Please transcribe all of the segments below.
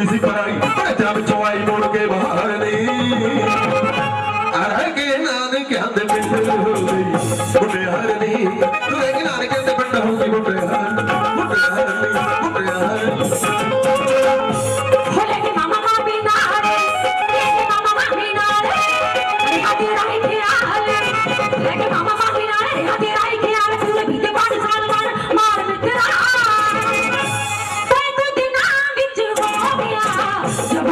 ਹੋਈ ਸੀ ਪਰਾਈ ਭੱਜਾ ਵਿੱਚੋਂ ਆਈ ਮੁੜ ਕੇ ਬਾਹਰ ਨਹੀਂ ਅਰੇ ਕੇ ਨਾਨਕ ਆਂਦੇ ਪਿੰਡ ਹੋਈ ਮੁੰਡੇ ਹਰ ਨਹੀਂ ਤੁਰੇ ਨਾਨਕ ਦੇ ਪਿੰਡ ਹੋਈ ਮੁੰਡੇ ਹਰ ਮੁੰਡੇ ਹਰ ਨਹੀਂ ਮੁੰਡੇ ਹਰ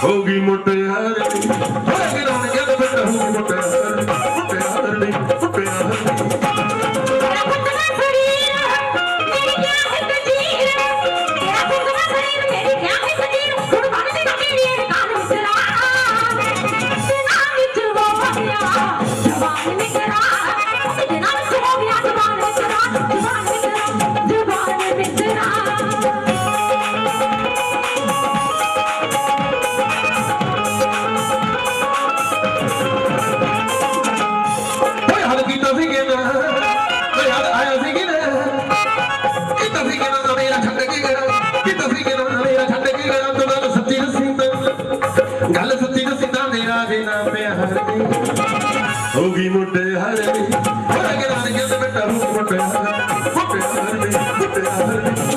ਹੋ ਗਈ ਮੁਟਿਆਰ ਹੋਏ ਰਣ ਜਦ ਬਿਟ ਹੋ ਗਈ ਮੁਟਿਆਰ ਮੁਟਿਆਰ ਦੀ ਮੁਟਿਆਰ ਜਵਾਨ ਵਿੱਚ ਬਿਨਾ ਪਿਆਰੀ ਹੋ ਗਈ ਮੁੰਡੇ ਹਰਨੀ ਹੋ ਗਏ ਰਾਨ ਕੇ ਤੇ ਬੇਟਾ ਹੋ ਮੁੰਡੇ ਹਰਨੀ ਮੁੰਡੇ ਹਰਨੀ ਮੁੰਡੇ ਹਰਨੀ